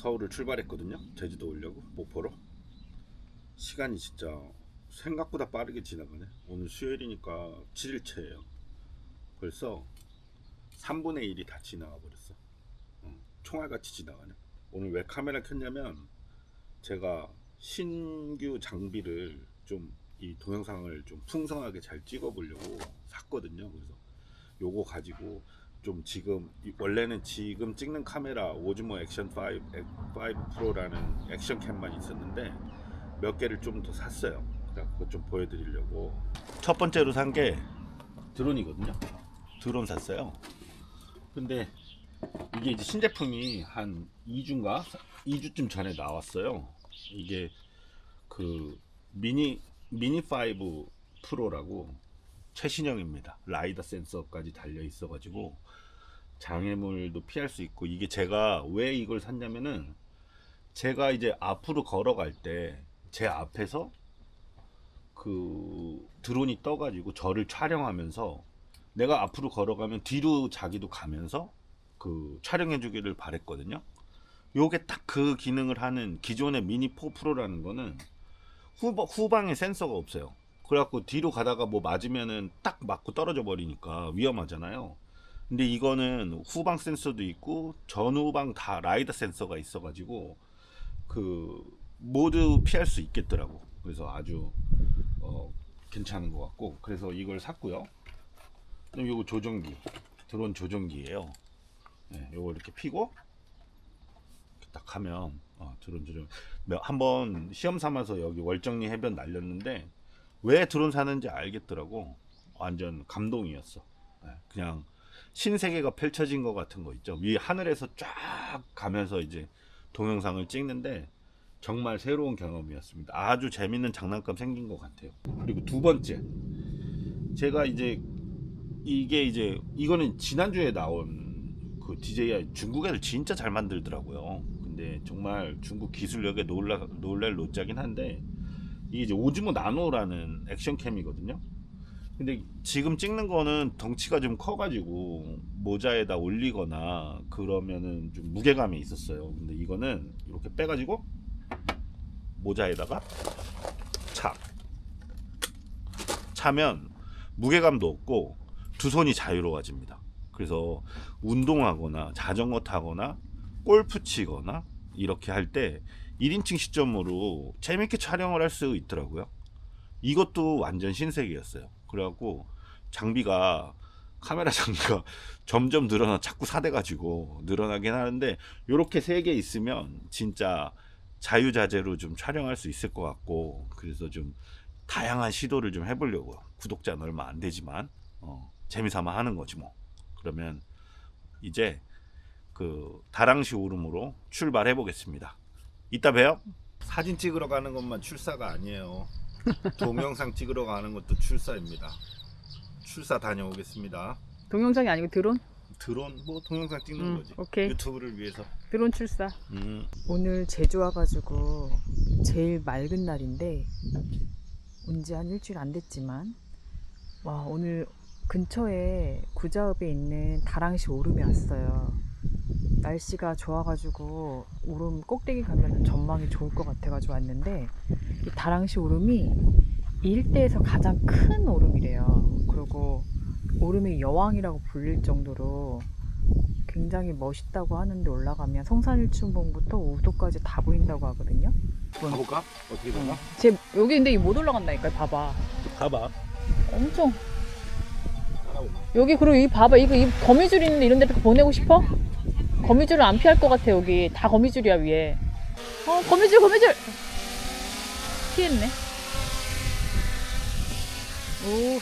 서울을 출발했거든요. 제주도 오려고 목포로. 시간이 진짜 생각보다 빠르게 지나가네. 오늘 수요일이니까 7일째예요. 벌써 3분의 1이 다 지나가 버렸어. 어, 총알같이 지나가네. 오늘 왜 카메라 켰냐면 제가 신규 장비를 좀 이 동영상을 좀 풍성하게 잘 찍어보려고 샀거든요. 그래서 요거 가지고 좀 지금 이- 원래는 지금 찍는 카메라 오즈모 액션 5, 5 프로라는 액션 캠만 있었는데 몇 개를 좀 더 샀어요. 그러니까 그거 좀 보여드리려고. 첫 번째로 산 게 드론이거든요. 드론 샀어요. 근데 이게 이제 신제품이 한 2주인가 2주쯤 전에 나왔어요. 이게 그 미니 미니 5 프로라고 최신형입니다. 라이더 센서까지 달려 있어가지고 장애물도 피할 수 있고 이게 제가 왜 이걸 샀냐면은 제가 이제 앞으로 걸어갈 때 제 앞에서 그 드론이 떠가지고 저를 촬영하면서 내가 앞으로 걸어가면 뒤로 자기도 가면서 그 촬영해주기를 바랬거든요. 요게 딱 그 기능을 하는 기존의 미니 4 프로라는 거는 후, 후방에 센서가 없어요. 그래갖고 뒤로 가다가 뭐 맞으면은 딱 맞고 떨어져 버리니까 위험하잖아요. 근데 이거는 후방 센서도 있고 전후방 다 라이더 센서가 있어가지고 그 모두 피할 수 있겠더라고. 그래서 아주 어, 괜찮은 것 같고 그래서 이걸 샀고요. 그럼 요거 조정기 드론 조정기예요. 네, 요거 이렇게 피고 이렇게 딱 하면 어, 드론 조정 몇- 한번 시험 삼아서 여기 월정리 해변 날렸는데 왜 드론 사는지 알겠더라고. 완전 감동이었어. 네, 그냥 신세계가 펼쳐진 것 같은 거 있죠. 위 하늘에서 쫙 가면서 이제 동영상을 찍는데 정말 새로운 경험이었습니다. 아주 재밌는 장난감 생긴 것 같아요. 그리고 두 번째, 제가 이제 이게 이제 이거는 지난주에 나온 그 DJI 중국 애들 진짜 잘 만들더라고요. 근데 정말 중국 기술력에 놀라 놀랄 노짜긴 한데 이게 이제 오즈모 나노라는 액션캠이거든요. 근데 지금 찍는 거는 덩치가 좀 커가지고 모자에다 올리거나 그러면은 좀 무게감이 있었어요. 근데 이거는 이렇게 빼가지고 모자에다가 착 차면 무게감도 없고 두 손이 자유로워집니다. 그래서 운동하거나 자전거 타거나 골프 치거나 이렇게 할 때 1인칭 시점으로 재밌게 촬영을 할 수 있더라고요. 이것도 완전 신세계였어요. 그래갖고 장비가 카메라 장비가 점점 늘어나 자꾸 사대가지고 늘어나긴 하는데 이렇게 세 개 있으면 진짜 자유자재로 좀 촬영할 수 있을 것 같고 그래서 좀 다양한 시도를 좀 해보려고요. 구독자는 얼마 안 되지만 어, 재미삼아 하는 거지 뭐. 그러면 이제 그 다랑시 오름으로 출발해 보겠습니다. 이따 봬요. 사진 찍으러 가는 것만 출사가 아니에요. 동영상 찍으러 가는 것도 출사입니다. 출사 다녀오겠습니다. 동영상이 아니고 드론? 드론 뭐 동영상 찍는 음, 거지. 오케이. 유튜브를 위해서. 드론 출사. 음. 오늘 제주 와가지고 제일 맑은 날인데 온 지 한 일주일 안 됐지만 와 오늘 근처에 구자읍에 있는 다랑시 오름에 왔어요. 날씨가 좋아가지고 오름 꼭대기 가면 전망이 좋을 것 같아가지고 왔는데 이 다랑시 오름이 이 일대에서 가장 큰 오름이래요. 그리고 오름의 여왕이라고 불릴 정도로 굉장히 멋있다고 하는데 올라가면 성산일출봉부터 우도까지 다 보인다고 하거든요. 가볼까? 어떻게 되나? 제 여기 근데 못 올라간다니까 봐봐. 가봐. 엄청. 여기 그리고 이 봐봐 이거 이 거미줄 있는데 이런 데로 보내고 싶어? 거미줄은 안 피할 것 같아 여기 다 거미줄이야 위에. 어 거미줄 거미줄 피했네. 오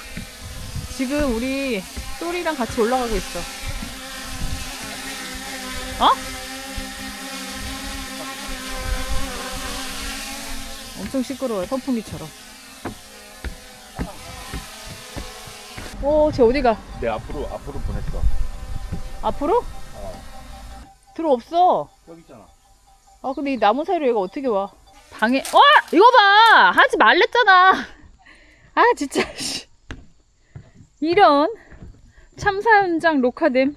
지금 우리 똘이랑 같이 올라가고 있어. 어? 엄청 시끄러워요 선풍기처럼. 오, 쟤 어디가? 내 앞으로 앞으로 보냈어. 앞으로? 어. 들어 없어. 여기 있잖아. 아, 근데 이 나무 사이로 얘가 어떻게 와? 방에, 어! 이거 봐! 하지 말랬잖아! 아, 진짜, 씨. 이런. 참사 현장 녹화됨.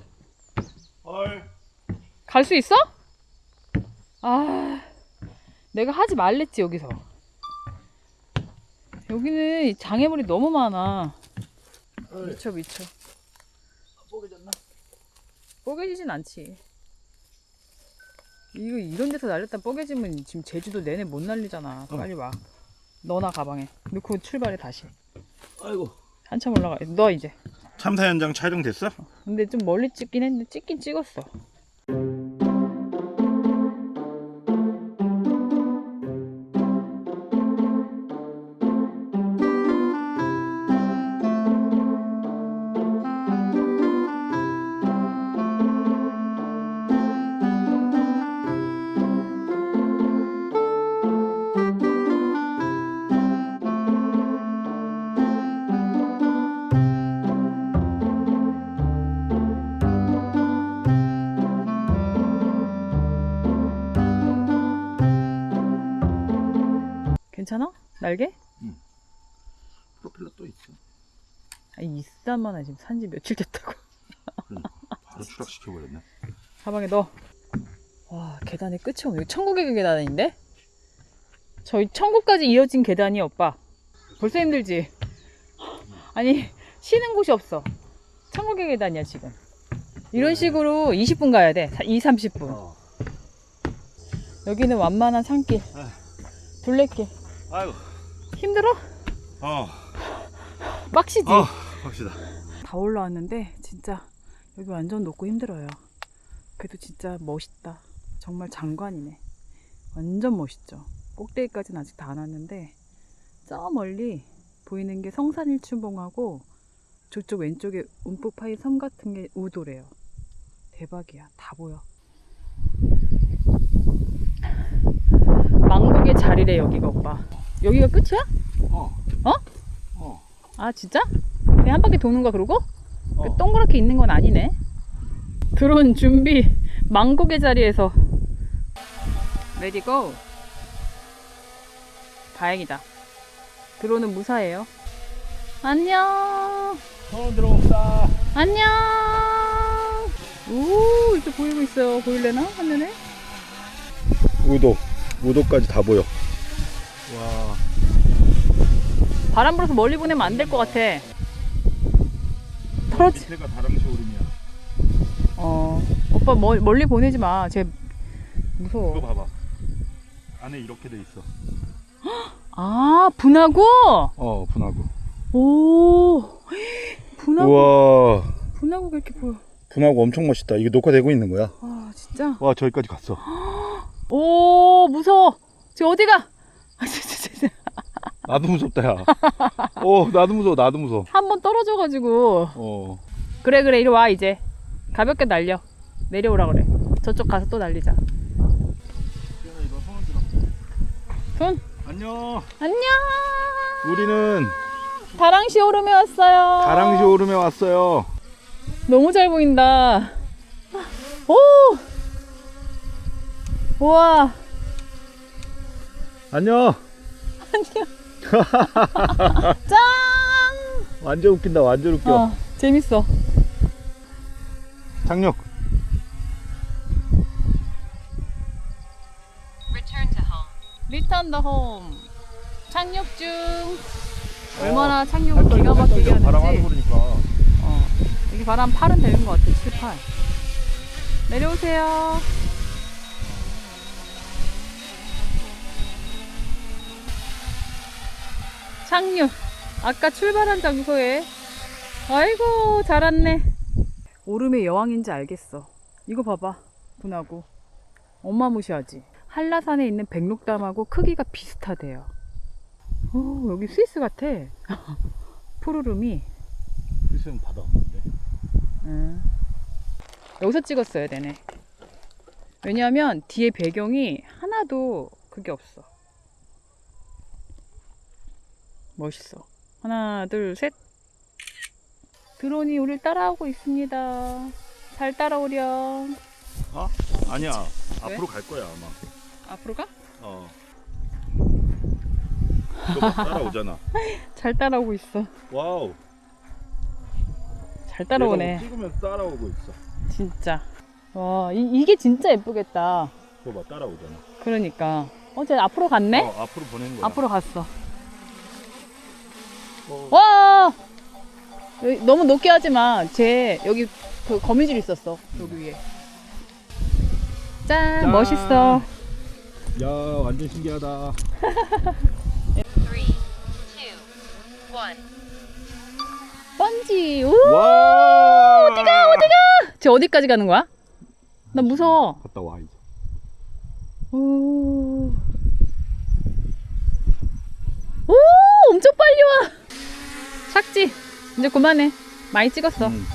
헐. 갈 수 있어? 아, 내가 하지 말랬지 여기서. 여기는 장애물이 너무 많아. 미쳐 미쳐. 뽀개졌나? 뽀개지진 않지. 이거 이런 데서 날렸다 뽀개지면 지금 제주도 내내 못 날리잖아. 빨리 와. 너나 가방에 넣고 출발해 다시. 아이고. 한참 올라가. 너 이제. 참사 현장 촬영 됐어? 근데 좀 멀리 찍긴 했는데 찍긴 찍었어. 날개? 프로펠러 또 있어. 아니 이딴만한 지금 산지 며칠 됐다고. 바로 추락시켜 버렸네. 가방에 넣어. 와 계단의 끝이 없네. 천국의 계단인데? 저희 천국까지 이어진 계단이 오빠. 벌써 힘들지? 아니 쉬는 곳이 없어. 천국의 계단이야 지금. 이런 식으로 20분 가야 돼. 2, 30분. 어. 여기는 완만한 산길. 둘레길. 아이고. 힘들어? 어. 빡시지? 어. 갑시다. 다 올라왔는데 진짜 여기 완전 높고 힘들어요. 그래도 진짜 멋있다. 정말 장관이네. 완전 멋있죠. 꼭대기까지는 아직 다 안 왔는데 저 멀리 보이는 게 성산일출봉하고 저쪽 왼쪽에 움푹파이 섬 같은 게 우도래요. 대박이야. 다 보여. 망국의 자리래 여기가 오빠. 여기가 끝이야? 어. 어? 어. 아 진짜? 그냥 한 바퀴 도는 거야 그러고? 어. 그 동그랗게 있는 건 아니네. 드론 준비. 망국의 자리에서. 레디 고. 다행이다. 드론은 무사해요. 안녕. 처음 들어온다. 안녕. 오, 이렇게 보이고 있어요. 보일래나? 화면에? 우도. 우도까지 다 보여. 와. 바람 불어서 멀리 보내면 안 될 것 같아. 털어지. 밑에가 다랑시 오름이야. 어. 오빠 멀, 멀리 보내지 마. 쟤 이거 무서워. 봐봐. 안에 이렇게 돼 있어. 아, 분하고? 어, 분하고. 오. 분하고. 우와. 분하고가 이렇게 보여. 분하고 엄청 멋있다. 이거 녹화되고 있는 거야. 아, 진짜? 와, 저기까지 갔어. 오, 무서워. 쟤 어디가? 아. 나도 무섭다, 야. 어, 나도 무서워, 나도 무서워. 한 번 떨어져가지고. 어. 그래, 그래, 이리 와, 이제. 가볍게 날려. 내려오라 그래. 저쪽 가서 또 날리자. 손, 안녕. 안녕! 우리는 다랑시 오름에 왔어요. 다랑시 오름에 왔어요. 너무 잘 보인다. 오! 우와, 안녕. 안녕. 짱! 완전 웃긴다, 완전 웃겨. 어, 재밌어. 착륙. Return to home. 리턴 더 홈. 착륙 중. 얼마나 착륙을 기가 막히게 어, 바람 하는 하는지. 거니까. 어. 여기 바람 8은 되는 것 같아, 7, 8. 내려오세요. 착륙. 아까 출발한 장소에. 아이고, 잘 왔네. 오름의 여왕인지 알겠어. 이거 봐봐. 분하고. 어마무시하지. 한라산에 있는 백록담하고 크기가 비슷하대요. 오, 여기 스위스 같아. 푸르름이. 있으면 바다 없는데. 음. 여기서 찍었어야 되네. 왜냐하면 뒤에 배경이 하나도 그게 없어. 멋있어. 하나, 둘, 셋. 드론이 우리를 따라오고 있습니다. 잘 따라오렴. 어? 아니야. 왜? 앞으로 갈 거야, 아마. 앞으로 가? 어. 따라오잖아. 잘 따라오고 있어. 와우. 잘 따라오네. 뭐 찍으면서 따라오고 있어. 진짜. 와, 이, 이게 진짜 예쁘겠다. 그거 봐 따라오잖아. 그러니까. 어, 쟤 앞으로 갔네? 어, 앞으로 보낸 거야. 앞으로 갔어. 어. 와! 여기 너무 높게 하지 마. 쟤 여기 그 거미줄 있었어. 여기 위에. 짠, 짠. 멋있어. 야 완전 신기하다. 번지. 우! 와 어디가 어디가? 쟤 어디까지 가는 거야? 나 무서워. 갔다 와 이제. 오. 오, 엄청 빨리 와. 착지. 이제 그만해. 많이 찍었어. 음.